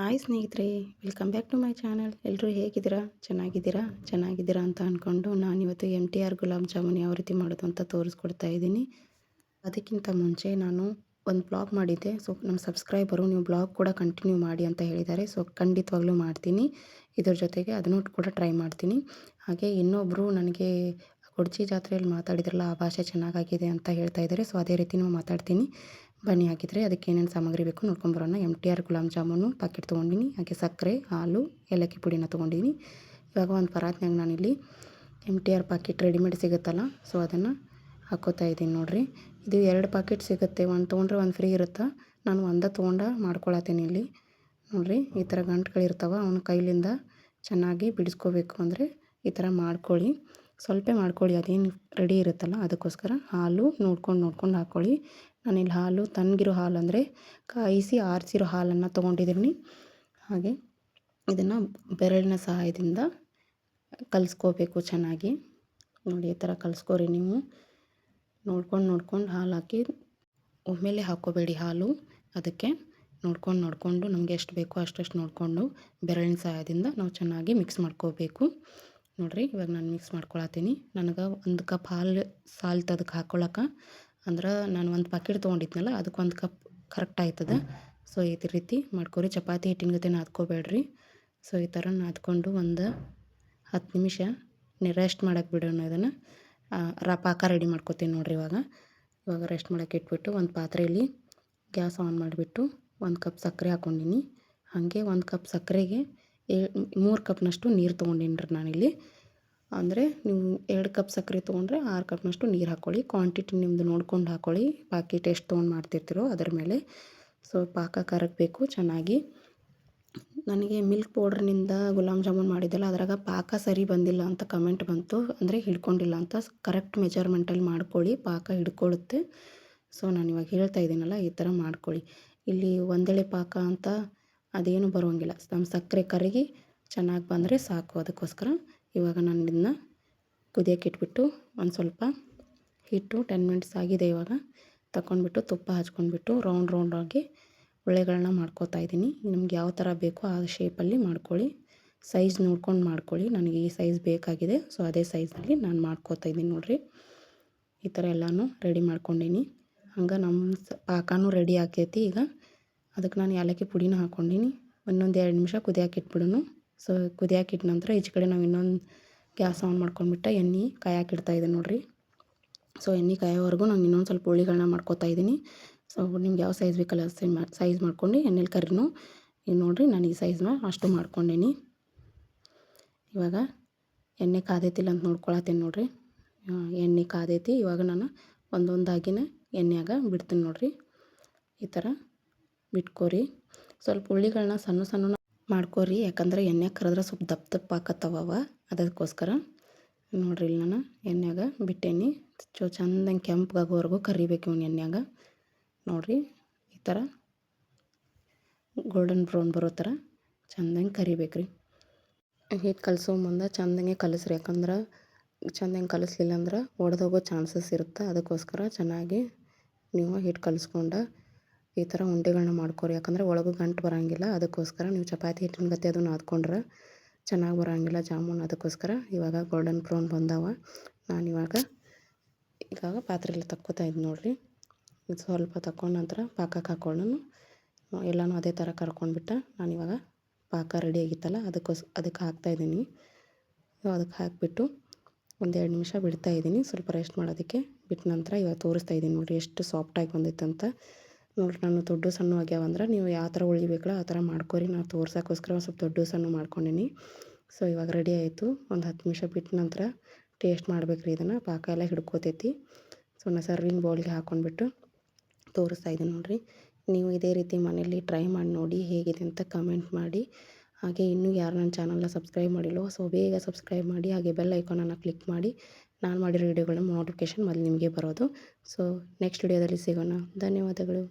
Hi ಸ್ನೇಹಿತರೆ welcome back to my channel ಎಲ್ಲರೂ ಹೇಗಿದ್ದೀರಾ? ಚೆನ್ನಾಗಿದ್ದೀರಾ? ಚೆನ್ನಾಗಿದ್ದೀರಾ ಅಂತ ಅಂದ್ಕೊಂಡು ನಾನಿವತ್ತು M T R gulab jamun ಯಾವ ರೀತಿ ಮಾಡೋದು ಅಂತ ತೋರಿಸ್ಕೊಡ್ತಾ ಇದ್ದೀನಿ. ಅದಕ್ಕಿಂತ ಮುಂಚೆ ನಾನು ಒಂದು ಬ್ಲಾಗ್ ಮಾಡಿದ್ದೆ. ಸೊ ನಮ್ಮ ಸಬ್ಸ್ಕ್ರೈಬರು ನೀವು ಬ್ಲಾಗ್ ಕೂಡ ಕಂಟಿನ್ಯೂ ಮಾಡಿ ಅಂತ ಹೇಳಿದ್ದಾರೆ. ಸೊ ಖಂಡಿತವಾಗ್ಲೂ ಮಾಡ್ತೀನಿ. ಇದ್ರ ಜೊತೆಗೆ ಅದನ್ನು ಕೂಡ ಟ್ರೈ ಮಾಡ್ತೀನಿ. ಹಾಗೆ ಇನ್ನೊಬ್ಬರು ನನಗೆ ಕೊಡ್ಚಿ ಜಾತ್ರೆಯಲ್ಲಿ ಮಾತಾಡಿದ್ರಲ್ಲ, ಆ ಭಾಷೆ ಚೆನ್ನಾಗಾಗಿದೆ ಅಂತ ಹೇಳ್ತಾ ಇದ್ದಾರೆ. ಸೊ ಅದೇ ರೀತಿ ಮಾತಾಡ್ತೀನಿ. ಬನ್ನಿ ಹಾಕಿದರೆ ಅದಕ್ಕೆ ಏನೇನು ಸಾಮಗ್ರಿ ಬೇಕು ನೋಡ್ಕೊಂಬರೋಣ M T R gulab jamun packet ತೊಗೊಂಡಿನಿ, ಹಾಗೆ ಸಕ್ಕರೆ, ಹಾಲು, ಏಲಕ್ಕಿ ಪುಡಿನ ತೊಗೊಂಡಿನಿ. ಇವಾಗ ಒಂದು ಪರಾತ್ನಾಗ ನಾನಿಲ್ಲಿ M T R packet readymade ಸಿಗುತ್ತಲ್ಲ ಸೊ ಅದನ್ನು ಹಾಕೋತಾ ಇದ್ದೀನಿ ನೋಡಿರಿ. ಇದು ಎರಡು ಪ್ಯಾಕೆಟ್ ಸಿಗುತ್ತೆ. ಒಂದು ತೊಗೊಂಡ್ರೆ ಒಂದು ಫ್ರೀ ಇರುತ್ತೆ? ನಾನು ಒಂದೇ ತೊಗೊಂಡು ಮಾಡ್ಕೊಳತ್ತೀನಿ ಇಲ್ಲಿ. ನೋಡಿರಿ, ಈ ಥರ ಗಂಟುಗಳಿರ್ತಾವೆ ಅವನ ಕೈಲಿಂದ ಚೆನ್ನಾಗಿ ಬಿಡಿಸ್ಕೋಬೇಕು ಅಂದರೆ ಈ ಥರ ಮಾಡ್ಕೊಳ್ಳಿ. ಸ್ವಲ್ಪ ಮಾಡ್ಕೊಳ್ಳಿ, ಅದೇನು ರೆಡಿ ಇರುತ್ತಲ್ಲ ಅದಕ್ಕೋಸ್ಕರ ಹಾಲು ನೋಡ್ಕೊಂಡು ನೋಡ್ಕೊಂಡು ಹಾಕ್ಕೊಳ್ಳಿ ನಾನಿಲ್ಲಿ ಹಾಲು ತಣ್ಣಗಿರೋ ಹಾಲು ಅಂದರೆ ಕಾಯಿಸಿ ಆರಿಸಿರೋ ಹಾಲನ್ನು ತೊಗೊಂಡಿದ್ದೀನಿ. ಹಾಗೆ ಇದನ್ನು ಬೆರಳಿನ ಸಹಾಯದಿಂದ ಕಲಿಸ್ಕೋಬೇಕು ಚೆನ್ನಾಗಿ. ನೋಡಿ, ಈ ಥರ ಕಲಿಸ್ಕೋರಿ ನೀವು. ನೋಡ್ಕೊಂಡು ನೋಡ್ಕೊಂಡು ಹಾಲು ಹಾಕಿ. ಒಮ್ಮೆಲೆ ಹಾಕ್ಕೋಬೇಡಿ ಹಾಲು. ಅದಕ್ಕೆ ನೋಡ್ಕೊಂಡು, ನೋಡಿಕೊಂಡು ನಮಗೆ ಎಷ್ಟು ಬೇಕೋ ಅಷ್ಟಷ್ಟು ನೋಡಿಕೊಂಡು ಬೆರಳಿನ ಸಹಾಯದಿಂದ ನಾವು ಚೆನ್ನಾಗಿ ಮಿಕ್ಸ್ ಮಾಡ್ಕೋಬೇಕು. ನೋಡಿರಿ, ಇವಾಗ ನಾನು ಮಿಕ್ಸ್ ಮಾಡ್ಕೊಳತ್ತೀನಿ. ನನಗೆ ಒಂದು ಕಪ್ ಹಾಲು ಸಾಲ್ತು ಅದಕ್ಕೆ ಹಾಕ್ಕೊಳಕ್ಕೆ ಅಂದ್ರೆ ನಾನು ಒಂದು ಪಾಕೆಟ್ ತೊಗೊಂಡಿದ್ನಲ್ಲ ಅದಕ್ಕೆ ಒಂದು ಕಪ್ ಕರೆಕ್ಟ್ ಆಯ್ತದೆ. ಸೊ ಇದೇ ರೀತಿ ಮಾಡ್ಕೊರಿ. ಚಪಾತಿ ಹಿಟ್ಟಿನ ಜೊತೆ ನಾದ್ಕೋಬೇಡ್ರಿ ಸೊ ಈ ಥರ ನಾದ್ಕೊಂಡು ಒಂದು ಹತ್ತು ನಿಮಿಷ ರೆಸ್ಟ್ ಮಾಡೋಕ್ಕೆ ಬಿಡೋಣ ಇದನ್ನು. ರ ಪಾಕ ರೆಡಿ ಮಾಡ್ಕೋತೀನಿ ನೋಡಿರಿ ಇವಾಗ. ಇವಾಗ ರೆಸ್ಟ್ ಮಾಡೋಕ್ಕೆ ಇಟ್ಬಿಟ್ಟು ಒಂದು ಪಾತ್ರೆಯಲ್ಲಿ ಗ್ಯಾಸ್ ಆನ್ ಮಾಡಿಬಿಟ್ಟು ಒಂದು ಕಪ್ ಸಕ್ಕರೆ ಹಾಕ್ಕೊಂಡಿನಿ ಹಾಗೆ ಒಂದು ಕಪ್ ಸಕ್ಕರೆಗೆ ಮೂರು ಕಪ್ನಷ್ಟು ನೀರು ತೊಗೊಂಡಿನ್ರಿ ನಾನಿಲ್ಲಿ. ಅಂದರೆ ನೀವು ಎರಡು ಕಪ್ ಸಕ್ಕರೆ ತೊಗೊಂಡ್ರೆ ಆರು ಕಪ್ನಷ್ಟು ನೀರು ಹಾಕ್ಕೊಳ್ಳಿ ಕ್ವಾಂಟಿಟಿ ನಿಮ್ಮದು ನೋಡ್ಕೊಂಡು ಹಾಕ್ಕೊಳ್ಳಿ ಪ್ಯಾಕೆಟ್ ಎಷ್ಟು ತೊಗೊಂಡು ಮಾಡ್ತಿರ್ತೀರೋ ಅದರ ಮೇಲೆ. ಸೊ ಪಾಕ ಕರಗಬೇಕು ಚೆನ್ನಾಗಿ. ನನಗೆ ಮಿಲ್ಕ್ ಪೌಡ್ರ್ನಿಂದ ಗುಲಾಬ್ ಜಾಮೂನ್ ಮಾಡಿದ್ದೆಲ್ಲ, ಅದ್ರಾಗ ಪಾಕ ಸರಿ ಬಂದಿಲ್ಲ ಅಂತ ಕಮೆಂಟ್ ಬಂತು. ಅಂದರೆ ಹಿಡ್ಕೊಂಡಿಲ್ಲ ಅಂತ ಕರೆಕ್ಟ್ ಮೆಜರ್ಮೆಂಟಲ್ಲಿ ಮಾಡ್ಕೊಳ್ಳಿ. ಪಾಕ ಹಿಡ್ಕೊಳ್ಳುತ್ತೆ. ಸೊ ನಾನು ಇವಾಗ ಹೇಳ್ತಾ ಇದ್ದೀನಲ್ಲ, ಈ ಥರ ಮಾಡ್ಕೊಳ್ಳಿ. ಇಲ್ಲಿ ಒಂದೇಳೆ ಪಾಕ ಅಂತ ಅದೇನು ಬರೋಂಗಿಲ್ಲ ನಮ್ಮ ಸಕ್ಕರೆ ಕರಗಿ ಚೆನ್ನಾಗಿ ಬಂದರೆ ಸಾಕು. ಅದಕ್ಕೋಸ್ಕರ ಇವಾಗ ನಾನು ಇದನ್ನ ಕುದಿಯೋಕೆ ಇಟ್ಬಿಟ್ಟು ಒಂದು ಸ್ವಲ್ಪ ಹಿಟ್ಟು ಟೆನ್ ಮಿನಿಟ್ಸ್ ಆಗಿದೆ ಇವಾಗ. ತಗೊಂಡ್ಬಿಟ್ಟು ತುಪ್ಪ ಹಚ್ಕೊಂಡ್ಬಿಟ್ಟು ರೌಂಡ್ ರೌಂಡಾಗಿ ಉಳ್ಳೆಗಳನ್ನ ಮಾಡ್ಕೋತಾ ಇದ್ದೀನಿ. ನಿಮ್ಗೆ ಯಾವ ಥರ ಬೇಕೋ ಆ ಶೇಪಲ್ಲಿ ಮಾಡ್ಕೊಳ್ಳಿ. ಸೈಜ್ ನೋಡ್ಕೊಂಡು ಮಾಡ್ಕೊಳ್ಳಿ. ನನಗೆ ಈ ಸೈಜ್ ಬೇಕಾಗಿದೆ. ಸೊ ಅದೇ ಸೈಜಲ್ಲಿ ನಾನು ಮಾಡ್ಕೋತಾ ಇದ್ದೀನಿ ನೋಡಿರಿ. ಈ ಥರ ಎಲ್ಲನೂ ರೆಡಿ ಮಾಡ್ಕೊಂಡೀನಿ. ಹಂಗೆ ನಮ್ಮ ಪಾಕನೂ ರೆಡಿ ಆಕೈತಿ. ಈಗ ಅದಕ್ಕೆ ನಾನು ಏಲಕ್ಕಿ ಪುಡಿನ ಹಾಕ್ಕೊಂಡೀನಿ. ಒಂದೊಂದು ಎರಡು ನಿಮಿಷ ಕುದಿಯೋಕೆ ಇಟ್ಬಿಡೋಣ ಸೊ ಕುದಿಯಾಕಿಟ್ಟ ನಂತರ ಈಚೆ ಕಡೆ ನಾವು ಇನ್ನೊಂದು ಗ್ಯಾಸ್ ಆನ್ ಮಾಡ್ಕೊಂಡ್ಬಿಟ್ಟು ಎಣ್ಣೆ ಕಾಯಕ್ಕೆ ಇದೆ ನೋಡಿರಿ. ಸೊ ಎಣ್ಣೆ ಕಾಯೋವರೆಗೂ ನಾನು ಇನ್ನೊಂದು ಸ್ವಲ್ಪ ಹುಳಿಗಳನ್ನ ಮಾಡ್ಕೋತಾ ಇದ್ದೀನಿ ಸೊ ನಿಮ್ಗೆ ಯಾವ ಸೈಜ್ ಬೇಕಲ್ಲ ಸೈಜ್ ಮಾಡ್ಕೊಂಡು ಎಣ್ಣೆಲಿ ಕರ್ರಿನೂ. ಈಗ ನೋಡಿರಿ ನಾನು ಈ ಸೈಜ್ನ ಅಷ್ಟು ಮಾಡ್ಕೊಂಡೀನಿ. ಇವಾಗ ಎಣ್ಣೆ ಕಾದೈತಿಲ್ಲ ಅಂತ ನೋಡ್ಕೊಳತ್ತೀನಿ ನೋಡಿರಿ. ಎಣ್ಣೆ ಕಾದೈತಿ. ಇವಾಗ ನಾನು ಒಂದೊಂದಾಗಿನೇ ಎಣ್ಣೆಯಾಗ ಬಿಡ್ತೀನಿ ನೋಡಿರಿ. ಈ ಥರ ಬಿಟ್ಕೋರಿ ಸ್ವಲ್ಪ ಹುಳಿಗಳನ್ನ ಸಣ್ಣ ಸಣ್ಣ ಮಾಡ್ಕೋರಿ. ಯಾಕಂದ್ರೆ ಎಣ್ಣೆ ಕರೆದ್ರೆ ಸ್ವಲ್ಪ ದಪ್ಪ ದಪ್ಪ ಆಕತ್ತವ ಅದಕ್ಕೋಸ್ಕರ ನೋಡ್ರಿ ಇಲ್ಲಿ ನಾನು ಎಣ್ಣೆಗ ಬಿಟ್ಟೇನಿ. ಚೋ ಚಂದಂಗೆ ಕೆಂಪಗಾಗೋವರೆಗೂ ಕರಿಬೇಕು ಇವ್ನ ಎಣ್ಣೆಗ ನೋಡ್ರಿ ಈ ಥರ ಗೋಲ್ಡನ್ ಬ್ರೌನ್ ಬರೋ ಥರ ಚಂದಂಗೆ ಕರಿಬೇಕು ರೀ ಹಿಟ್ಟು ಕಲಸೋ ಮುಂದೆ ಚಂದಂಗೆ ಕಲಸ್ರಿ. ಯಾಕಂದ್ರೆ ಚಂದಂಗೆ ಕಲಿಸ್ಲಿಲ್ಲ ಅಂದ್ರೆ ಒಡೆದೋಗೋ ಚಾನ್ಸಸ್ ಇರುತ್ತೆ. ಅದಕ್ಕೋಸ್ಕರ ಚೆನ್ನಾಗಿ ನೀವು ಹಿಟ್ಟು ಕಲಿಸ್ಕೊಂಡು ಈ ಥರ ಉಂಡೆಗಳನ್ನ ಮಾಡ್ಕೊರಿ. ಯಾಕಂದರೆ ಒಳಗೂ ಗಂಟು ಬರೋಂಗಿಲ್ಲ, ಅದಕ್ಕೋಸ್ಕರ ನೀವು ಚಪಾತಿ ಹಿಟ್ಟಿನ ಗತಿ ಅದನ್ನು ನಾದ್ಕೊಂಡ್ರೆ ಚೆನ್ನಾಗಿ ಬರೋಂಗಿಲ್ಲ ಜಾಮೂನ್. ಅದಕ್ಕೋಸ್ಕರ ಇವಾಗ ಗೋಲ್ಡನ್ ಬ್ರೌನ್ ಬಂದಾವ. ನಾನು ಇವಾಗ ಪಾತ್ರೆಯಲ್ಲಿ ತಕ್ಕೋತಾ ಇದ್ದು ನೋಡಿರಿ. ಸ್ವಲ್ಪ ತಕ್ಕೊಂಡ ನಂತರ ಪಾಕಕ್ಕೆ ಹಾಕ್ಕೊಂಡು ಎಲ್ಲನೂ ಅದೇ ಥರ ಕರ್ಕೊಂಡ್ಬಿಟ್ಟ ಇವಾಗ ಪಾಕ ರೆಡಿ ಆಗಿತ್ತಲ್ಲ, ಅದಕ್ಕೋಸ್ ಅದಕ್ಕೆ ಹಾಕ್ತಾಯಿದ್ದೀನಿ ಅದಕ್ಕೆ ಹಾಕಿಬಿಟ್ಟು ಒಂದೆರಡು ನಿಮಿಷ ಬಿಡ್ತಾ ಇದ್ದೀನಿ. ಸ್ವಲ್ಪ ರೆಸ್ಟ್ ಮಾಡೋದಕ್ಕೆ ಬಿಟ್ಟ ನಂತರ ಇವಾಗ ತೋರಿಸ್ತಾ ಇದ್ದೀನಿ ನೋಡಿರಿ, ಎಷ್ಟು ಸಾಫ್ಟಾಗಿ ಬಂದಿತ್ತು ಅಂತ ನೋಡಿರಿ ನಾನು ದೊಡ್ಡ ಸಣ್ಣ ಆಗ್ಯಾವಂದ್ರೆ ನೀವು ಯಾವ ಥರ ಉಳಿಬೇಕಲ್ಲ ಆ ಥರ ಮಾಡ್ಕೊರಿ. ನಾವು ತೋರ್ಸೋಕ್ಕೋಸ್ಕರ ಸ್ವಲ್ಪ ದೊಡ್ಡ ಸಣ್ಣ ಮಾಡ್ಕೊಂಡೀನಿ. ಸೊ ಇವಾಗ ರೆಡಿ ಆಯಿತು. ಒಂದು ಹತ್ತು ನಿಮಿಷ ಬಿಟ್ಟ ನಂತರ ಟೇಸ್ಟ್ ಮಾಡಬೇಕ್ರಿ ಇದನ್ನು. ಪಾಕ ಎಲ್ಲ ಹಿಡ್ಕೋತೈತಿ. ಸೊ ನಾನು ಸರ್ವಿಂಗ್ ಬೌಲ್ಗೆ ಹಾಕ್ಕೊಂಡ್ಬಿಟ್ಟು ತೋರಿಸ್ತಾ ಇದ್ದೀನಿ ನೋಡಿರಿ. ನೀವು ಇದೇ ರೀತಿ ಮನೇಲಿ ಟ್ರೈ ಮಾಡಿ ನೋಡಿ ಹೇಗಿದೆ ಅಂತ ಕಮೆಂಟ್ ಮಾಡಿ. ಹಾಗೆ ಇನ್ನೂ ಯಾರು ನನ್ನ ಚಾನಲ್ನ ಸಬ್ಸ್ಕ್ರೈಬ್ ಮಾಡಿಲ್ಲೋ ಸೊ ಬೇಗ ಸಬ್ಸ್ಕ್ರೈಬ್ ಮಾಡಿ. ಹಾಗೆ ಬೆಲ್ ಐಕಾನನ್ನು ಕ್ಲಿಕ್ ಮಾಡಿ. ನಾನು ಮಾಡಿರೋ ವಿಡಿಯೋಗಳನ್ನ ನೋಟಿಫಿಕೇಷನ್ ಮೊದಲು ನಿಮಗೆ ಬರೋದು. ಸೊ ನೆಕ್ಸ್ಟ್ ವಿಡಿಯೋದಲ್ಲಿ ಸಿಗೋಣ. ಧನ್ಯವಾದಗಳು.